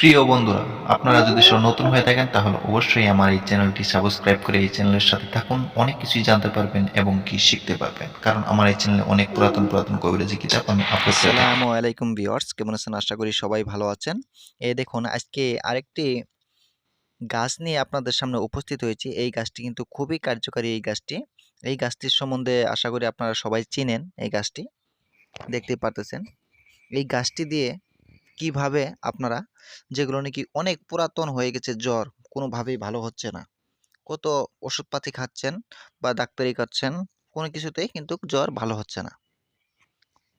প্রিয় বন্ধুরা, আপনারা যদি সব নতুন হয়ে থাকেন, তাহলে অবশ্যই আমার এই চ্যানেলটি সাবস্ক্রাইব করে এই চ্যানেলের সাথে থাকুন। অনেক কিছুই জানতে পারবেন এবং কি শিখতে পারবেন। কারণ আমার এই চ্যানেলে অনেক পুরাতন পুরাতন কবিরাজি কিতাব আমি আপলোড করে আসসালামু আলাইকুম ভিউয়ার্স, কেমন আছেন? আশা করি সবাই ভালো আছেন। এই দেখুন, আজকে আরেকটি গাছ নিয়ে আপনাদের সামনে উপস্থিত হয়েছি। এই গাছটি কিন্তু খুবই কার্যকারী এই গাছটি। এই গাছটির সম্বন্ধে আশা করি আপনারা সবাই চিনেন এই গাছটি। দেখতেই পারতেছেন। এই গাছটি দিয়ে কীভাবে আপনারা যেগুলো নাকি অনেক পুরাতন হয়ে গেছে জ্বর কোনোভাবেই ভালো হচ্ছে না। কত ওষুধপাতি খাচ্ছেন বা ডাক্তারি করছেন কোনো কিছুতেই কিন্তু জ্বর ভালো হচ্ছে না।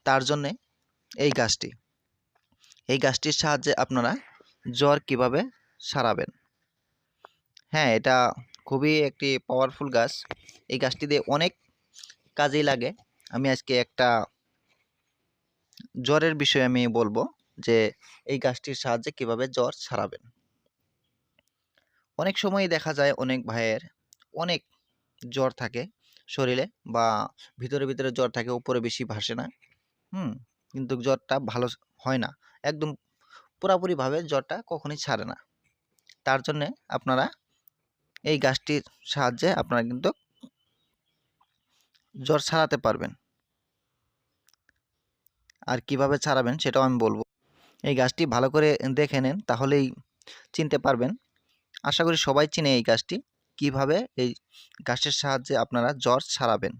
তার জন্যে এই গাছটি, এই গাছটির সাহায্যে আপনারা জ্বর কীভাবে সারাবেন? হ্যাঁ এটা খুবই একটি পাওয়ারফুল গাছ। এই গাছটি দিয়ে অনেক কাজেই লাগে। আমি আজকে একটা জ্বরের বিষয়ে আমি বলব। যে, এই গাছটির সাহায্যে কীভাবে জ্বর সারাবেন। অনেক সময় দেখা যায় অনেক ভাইয়ের অনেক জ্বর থাকে শরীরে বা ভিতরে ভিতরে জ্বর থাকে, উপরে বেশি ভাসে না। হুম, কিন্তু জ্বরটা ভালো হয় না। একদম পুরাপুরিভাবে জ্বরটা কখনই ছাড়ে না। তার জন্যে আপনারা এই গাছটির সাহায্যে আপনারা কিন্তু জ্বর ছাড়াতে পারবেন। আর কীভাবে ছাড়াবেন সেটাও আমি বলব। এই গাছটি ভালো করে দেখে নেন, তাহলেই চিনতে পারবেন। আশা করি সবাই চিনে এই গাছটি, কীভাবে এই গাছের সাহায্যে আপনারা জ্বর ছাড়াবেন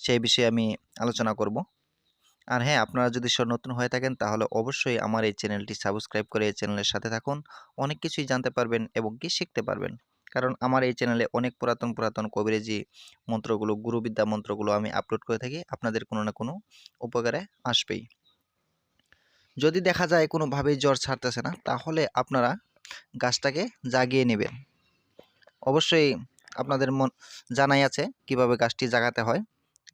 সেই বিষয়ে আমি আলোচনা করব। আর হ্যাঁ আপনারা যদি নতুন হয়ে থাকেন, তাহলে অবশ্যই আমার এই চ্যানেলটি সাবস্ক্রাইব করে এই চ্যানেলের সাথে থাকুন। অনেক কিছুই জানতে পারবেন এবং কি শিখতে পারবেন। কারণ আমার এই চ্যানেলে অনেক পুরাতন পুরাতন কবিরেজি মন্ত্রগুলো, গুরুবিদ্যা মন্ত্রগুলো আমি আপলোড করে থাকি, আপনাদের কোনো না কোনো উপকারে আসবেই। যদি দেখা যায় কোনোভাবেই জ্বর ছাড়তেছে না, তাহলে আপনারা গাছটাকে জাগিয়ে নেবেন। অবশ্যই আপনাদের মন, জানাই আছে কীভাবে গাছটি জাগাতে হয়।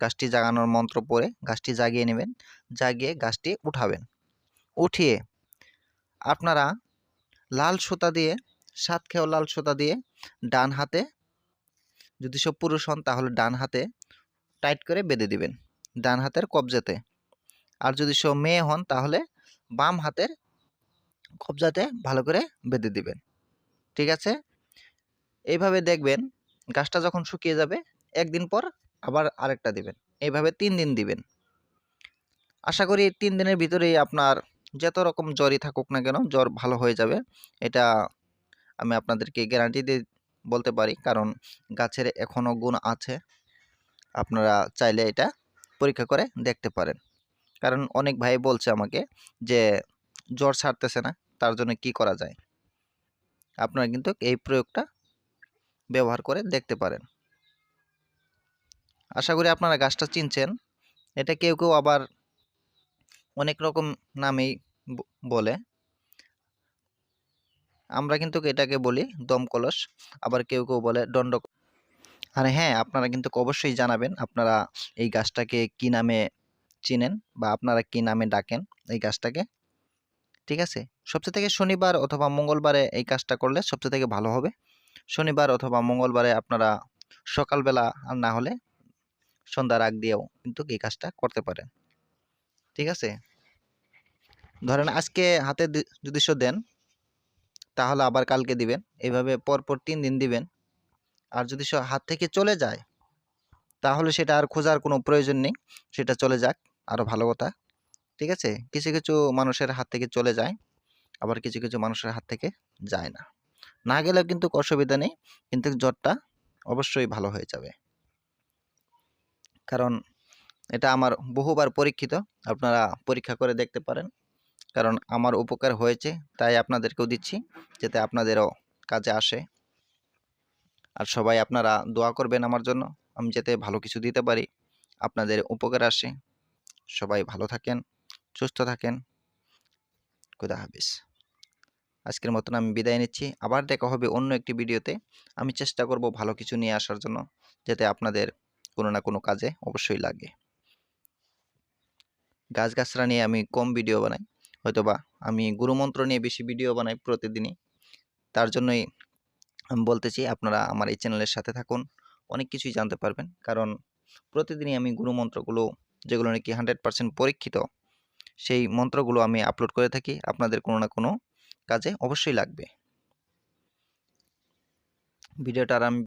গাছটি জাগানোর মন্ত্র পড়ে গাছটি জাগিয়ে নেবেন, জাগিয়ে গাছটি উঠাবেন। উঠিয়ে আপনারা লাল সুতা দিয়ে, সাত খেও লাল সুতা দিয়ে ডান হাতে, যদি সব পুরুষ হন তাহলে ডান হাতে টাইট করে বেঁধে দিবেন, ডান হাতের কবজাতে। আর যদি সব মেয়ে হন তাহলে বাম হাতের কবজাতে ভালো করে বেঁধে দিবেন। ঠিক আছে? এইভাবে দেখবেন গাছটা যখন শুকিয়ে যাবে, একদিন পর আবার আরেকটা দিবেন। এইভাবে তিন দিন দিবেন। আশা করি তিন দিনের ভিতরেই আপনার যত রকম জ্বরই থাকুক না কেন, জ্বর ভালো হয়ে যাবে। এটা আমি আপনাদেরকে গ্যারান্টি দিয়ে বলতে পারি, কারণ গাছের এখনও গুণ আছে। আপনারা চাইলে এটা পরীক্ষা করে দেখতে পারেন। কারণ অনেক ভাই বলছে আমাকে যে, জ্বর ছাড়তেছে না, তার জন্য কি করা যায়? আপনারা কিন্তু এই প্রয়োগটা ব্যবহার করে দেখতে পারেন। আশা করি আপনারা গাছটা চিনছেন। এটা কেউ কেউ আবার অনেক রকম নামেই বলে। আমরা কিন্তু এটাকে বলি দমকলস, আবার কেউ কেউ বলে দণ্ড আর হ্যাঁ আপনারা কিন্তু অবশ্যই জানাবেন আপনারা এই গাছটাকে কি নামে চিনেন বা আপনারা কি নামে ডাকেন এই গাছটাকে ঠিক আছে? সবচেয়ে থেকে শনিবার অথবা মঙ্গলবারে এই কাজটা করলে সবচেয়ে থেকে ভালো হবে। শনিবার অথবা মঙ্গলবারে আপনারা সকালবেলা আর না হলে সন্ধ্যার আগ দিয়েও কিন্তু এই কাজটা করতে পারেন। ঠিক আছে? ধরেন আজকে হাতে যদি শো দেন, তাহলে আবার কালকে দিবেন। এইভাবে পরপর তিন দিন দিবেন। আর যদি সে হাত থেকে চলে যায়, তাহলে সেটা আর খোঁজার কোনো প্রয়োজন নেই। সেটা চলে যাক। আরও ভালো কথা। ঠিক আছে? কিছু কিছু মানুষের হাত থেকে চলে যায়, আবার কিছু কিছু মানুষের হাত থেকে যায় না। না গেলেও কিন্তু অসুবিধা নেই, কিন্তু জ্বরটা অবশ্যই ভালো হয়ে যাবে। কারণ এটা আমার বহুবার পরীক্ষিত, আপনারা পরীক্ষা করে দেখতে পারেন। কারণ আমার উপকার হয়েছে, তাই আপনাদেরকেও দিচ্ছি, যাতে আপনাদেরও কাজে আসে। আর সবাই আপনারা দোয়া করবেন আমার জন্য, আমি যাতে ভালো কিছু দিতে পারি, আপনাদের উপকার আসে। সবাই ভালো থাকেন, সুস্থ থাকেন। খুদা হাফিজ। আজকের মতন আমি বিদায় নিচ্ছি। আবার দেখা হবে অন্য একটি ভিডিওতে। আমি চেষ্টা করব ভালো কিছু নিয়ে আসার জন্য, যাতে আপনাদের কোনো না কোনো কাজে অবশ্যই লাগে। গাছগাছরা নিয়ে আমি কম ভিডিও বানাই, হয়তোবা আমি গুরুমন্ত্র নিয়ে বেশি ভিডিও বানাই প্রতিদিনই। তার জন্যই আমি বলতেছি, আপনারা আমার এই চ্যানেলের সাথে থাকুন। অনেক কিছুই জানতে পারবেন, কারণ প্রতিদিনই আমি গুরুমন্ত্রগুলো যেগুলো নাকি হান্ড্রেড পার্সেন্ট পরীক্ষিত, সেই মন্ত্রগুলো আমি আপলোড করে থাকি। আপনাদের কোনো না কোনো কাজে অবশ্যই লাগবে। ভিডিওটা আর আমি